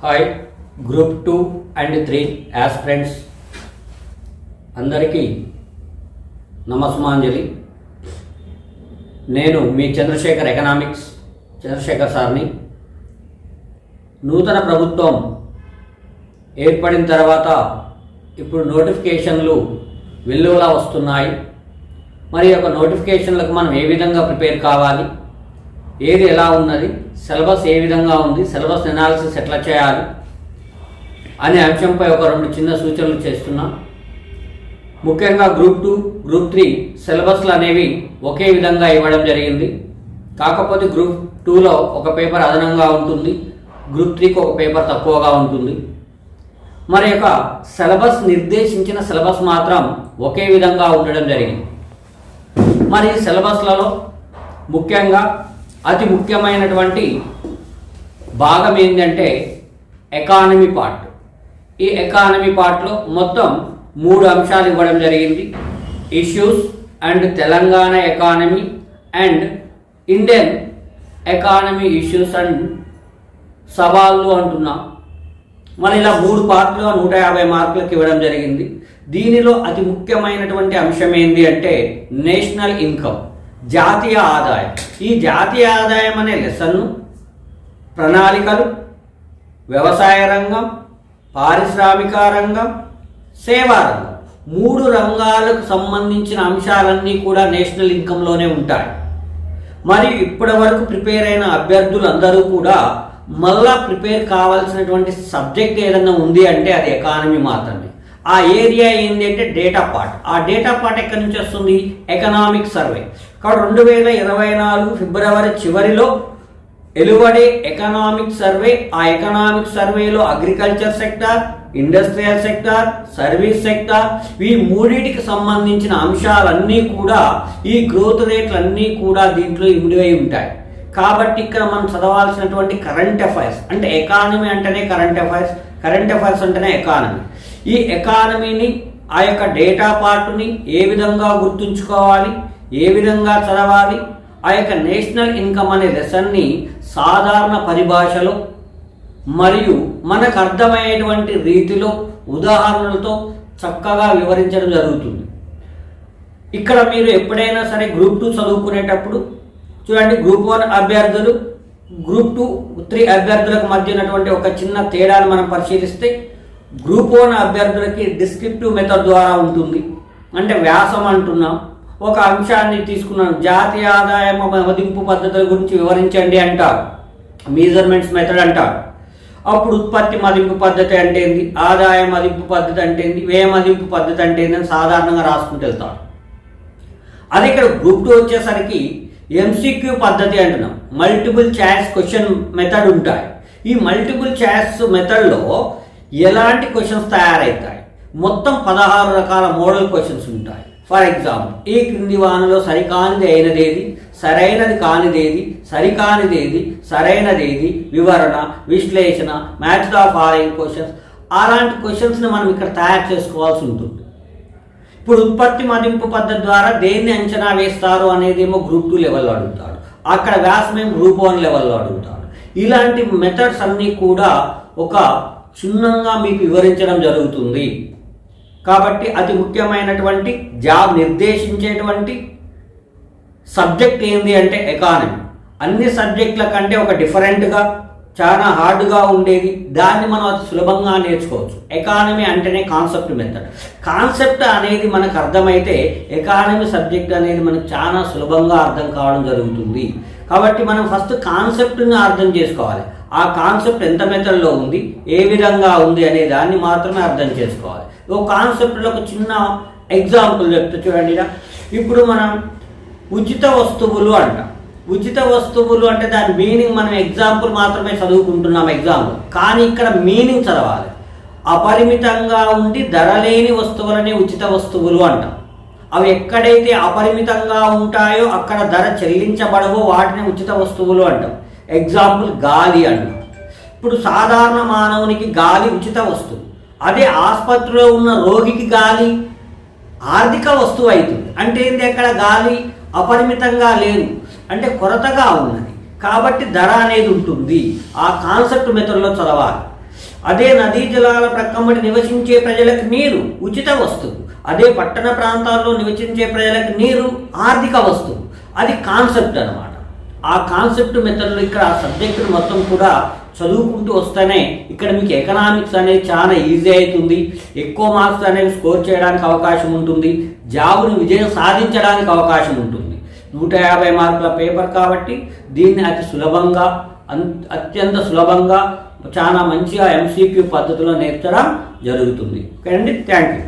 Hi group two and three aspirants అందరికీ నమస్మాంజలి నేను మీ చంద్రశేఖర్ ఎకనామిక్స్ చంద్రశేఖర్ సార్ని. నూతన ప్రభుత్వం ఏర్పడిన తర్వాత ఇప్పుడు నోటిఫికేషన్లు వెల్లువలా వస్తున్నాయి. మరి యొక్క నోటిఫికేషన్లకు మనం ఏ విధంగా ప్రిపేర్ కావాలి? ఏది ఎలా ఉన్నది? సిలబస్ ఏ విధంగా ఉంది? సిలబస్ ఎనాలిసిస్ ఎట్లా చేయాలి? అనే అంశంపై ఒక రెండు చిన్న సూచనలు చేస్తున్నా. ముఖ్యంగా గ్రూప్ టూ గ్రూప్ త్రీ సిలబస్లు అనేవి ఒకే విధంగా ఇవ్వడం జరిగింది. కాకపోతే గ్రూప్ టూలో ఒక పేపర్ అదనంగా ఉంటుంది. గ్రూప్ త్రీకి ఒక పేపర్ తక్కువగా ఉంటుంది. మరి యొక్క సిలబస్ నిర్దేశించిన సిలబస్ మాత్రం ఒకే విధంగా ఉండడం జరిగింది. మరి సిలబస్లలో ముఖ్యంగా అతి ముఖ్యమైనటువంటి భాగం ఏంటంటే ఎకానమీ పార్ట్ ఈ ఎకానమీ పార్ట్లో మొత్తం మూడు అంశాలు ఇవ్వడం జరిగింది. Issues and Telangana economy and Indian economy issues and సవాళ్ళు అంటున్నాం. మరి ఇలా మూడు పార్ట్లుగా నూట యాభై మార్కులకు ఇవ్వడం జరిగింది. దీనిలో అతి ముఖ్యమైనటువంటి అంశం ఏంటి అంటే నేషనల్ ఇన్కమ్ జాతీయ ఆదాయం. ఈ జాతీయ ఆదాయం అనే లెసన్ను ప్రణాళికలు వ్యవసాయ రంగం పారిశ్రామిక రంగం సేవా రంగం. మూడు రంగాలకు సంబంధించిన అంశాలన్నీ కూడా నేషనల్ ఇన్కంలోనే ఉంటాయి. మరియు ఇప్పటి వరకు ప్రిపేర్ అయిన అభ్యర్థులందరూ కూడా మళ్ళా ప్రిపేర్ కావాల్సినటువంటి సబ్జెక్ట్ ఏదన్నా ఉంది అంటే అది ఎకానమీ మాత్రమే. ఆ ఏరియా ఏంటి అంటే డేటా పార్ట్. ఆ డేటా పార్ట్ ఎక్కడి నుంచి వస్తుంది? Economic survey. కాబట్టి రెండు వేల ఇరవై నాలుగు ఫిబ్రవరి చివరిలో వెలువడే ఎకనామిక్ సర్వే. ఆ ఎకనామిక్ సర్వేలో agriculture sector industrial sector service sector. ఈ మూడింటికి సంబంధించిన అంశాలన్నీ కూడా ఈ గ్రోత్ రేట్లన్నీ కూడా దీంట్లో ఇమిడివై ఉంటాయి. కాబట్టి ఇక్కడ మనం చదవాల్సినటువంటి కరెంట్ అఫైర్స్. అంటే ఎకానమీ అంటేనే కరెంట్ అఫైర్స్ కరెంట్ అఫైర్స్ అంటేనే ఎకానమీ. ఈ ఎకానమీని ఆ యొక్క డేటా పార్ట్ని ఏ విధంగా గుర్తుంచుకోవాలి ఏ విధంగా చదవాలి ఆ యొక్క నేషనల్ ఇన్కమ్ అనే లెసన్ని సాధారణ పరిభాషలో మరియు మనకు అర్థమయ్యేటువంటి రీతిలో ఉదాహరణలతో చక్కగా వివరించడం జరుగుతుంది. ఇక్కడ మీరు ఎప్పుడైనా సరే గ్రూప్ టూ చదువుకునేటప్పుడు చూడండి గ్రూప్ వన్ అభ్యర్థులు గ్రూప్ టూ త్రీ అభ్యర్థులకు మధ్య ఉన్నటువంటి ఒక చిన్న తేడాను మనం పరిశీలిస్తే గ్రూప్ వన్ అభ్యర్థులకి డిస్క్రిప్టివ్ మెథడ్ ద్వారా ఉంటుంది. అంటే వ్యాసం అంటున్నాం. ఒక అంశాన్ని తీసుకున్నాం. జాతీయ ఆదాయం మదింపు పద్ధతుల గురించి వివరించండి అంటారు. మీజర్మెంట్స్ మెథడ్ అంటారు. అప్పుడు ఉత్పత్తి మదింపు పద్ధతి అంటే ఏంది? ఆదాయ మదింపు పద్ధతి అంటే ఏంది? వ్యయ మదింపు పద్ధతి అంటే ఏంది అని సాధారణంగా రాసుకుంటూ వెళ్తారు అదే ఇక్కడ గ్రూప్ టూ వచ్చేసరికి ఎంసీక్యూ పద్ధతి అంటున్నాం. మల్టిపుల్ ఛాయిస్ క్వశ్చన్ మెథడ్ ఉంటాయి. ఈ మల్టిపుల్ ఛాయిస్ మెథడ్లో ఎలాంటి క్వశ్చన్స్ తయారవుతాయి మొత్తం పదహారు రకాల మోడల్ క్వశ్చన్స్ ఉంటాయి. ఫర్ ఎగ్జాంపుల్ ఈ క్రింది వానలో సరికానిది అయినదేది? సరైనది కానిదేది? సరికానిదేది? సరైనదేది? వివరణ విశ్లేషణ మ్యాచ్ ద ఫాలోయింగ్ క్వశ్చన్స్ అలాంటి క్వశ్చన్స్ని మనం ఇక్కడ తయారు చేసుకోవాల్సి ఉంటుంది. ఇప్పుడు ఉత్పత్తి మదింపు పద్ధతి ద్వారా దేన్ని అంచనా వేస్తారు అనేది ఏమో గ్రూప్ టూ లెవెల్లో అడుగుతాడు. అక్కడ వ్యాసమేం గ్రూప్ వన్ లెవెల్లో అడుగుతాడు. ఇలాంటి మెథడ్స్ అన్నీ కూడా ఒక క్షుణ్ణంగా మీకు వివరించడం జరుగుతుంది. కాబట్టి అతి ముఖ్యమైనటువంటి జాబ్ నిర్దేశించేటువంటి సబ్జెక్ట్ ఏంది అంటే ఎకానమీ. అన్ని సబ్జెక్టుల కంటే ఒక డిఫరెంట్గా చాలా హార్డ్గా ఉండేది. దాన్ని మనం అతి సులభంగా నేర్చుకోవచ్చు. ఎకానమీ అంటేనే కాన్సెప్ట్ మెథడ్. కాన్సెప్ట్ అనేది మనకు అర్థమైతే ఎకానమీ సబ్జెక్ట్ అనేది మనకు చాలా సులభంగా అర్థం కావడం జరుగుతుంది. కాబట్టి మనం ఫస్ట్ కాన్సెప్ట్ని అర్థం చేసుకోవాలి. ఆ కాన్సెప్ట్ ఎంత మెథడ్లో ఉంది ఏ విధంగా ఉంది అనే దాన్ని మాత్రమే అర్థం చేసుకోవాలి. ఓ కాన్సెప్ట్లో ఒక చిన్న ఎగ్జాంపుల్ చెప్తే చూడండి ఇప్పుడు మనం ఉచిత వస్తువులు అంటాం. ఉచిత వస్తువులు అంటే దాని మీనింగ్ మనం ఎగ్జాంపుల్ మాత్రమే చదువుకుంటున్నాం ఎగ్జాంపుల్ కానీ ఇక్కడ మీనింగ్ చదవాలి. అపరిమితంగా ఉండి ధర లేని వస్తువులని ఉచిత వస్తువులు అంటాం. అవి ఎక్కడైతే అపరిమితంగా ఉంటాయో అక్కడ ధర చెల్లించబడవో వాటిని ఉచిత వస్తువులు అంటాం. ఎగ్జాంపుల్ గాలి అంటాం. ఇప్పుడు సాధారణ మానవునికి గాలి ఉచిత వస్తువు. అదే ఆసుపత్రిలో ఉన్న రోగికి గాలి ఆర్థిక వస్తువు అవుతుంది అంటే ఏంటి అక్కడ గాలి? అపరిమితంగా లేదు. అంటే కొరతగా ఉన్నది. కాబట్టి ధర అనేది ఉంటుంది. ఆ కాన్సెప్ట్ మెథడ్లో చదవాలి. అదే నదీ జలాల ప్రక్కమ్మటి నివసించే ప్రజలకు నీరు ఉచిత వస్తువు. అదే పట్టణ ప్రాంతాల్లో నివసించే ప్రజలకు నీరు ఆర్థిక వస్తువు. అది కాన్సెప్ట్ అనమాట ఆ కాన్సెప్ట్ మెథడ్లో ఇక్కడ ఆ సబ్జెక్టును మొత్తం కూడా చదువుకుంటూ వస్తేనే ఇక్కడ మీకు ఎకనామిక్స్ అనేది చాలా ఈజీ అవుతుంది ఎక్కువ మార్క్స్ అనేవి స్కోర్ చేయడానికి అవకాశం ఉంటుంది. జాబుని విజయం సాధించడానికి అవకాశం ఉంటుంది. నూట యాభై మార్కుల పేపర్ కాబట్టి దీన్ని అతి సులభంగా అన్- అత్యంత సులభంగా చాలా మంచిగా ఎంసీక్యూ పద్ధతిలో నేర్చడం జరుగుతుంది. ఓకే అండి? Thank you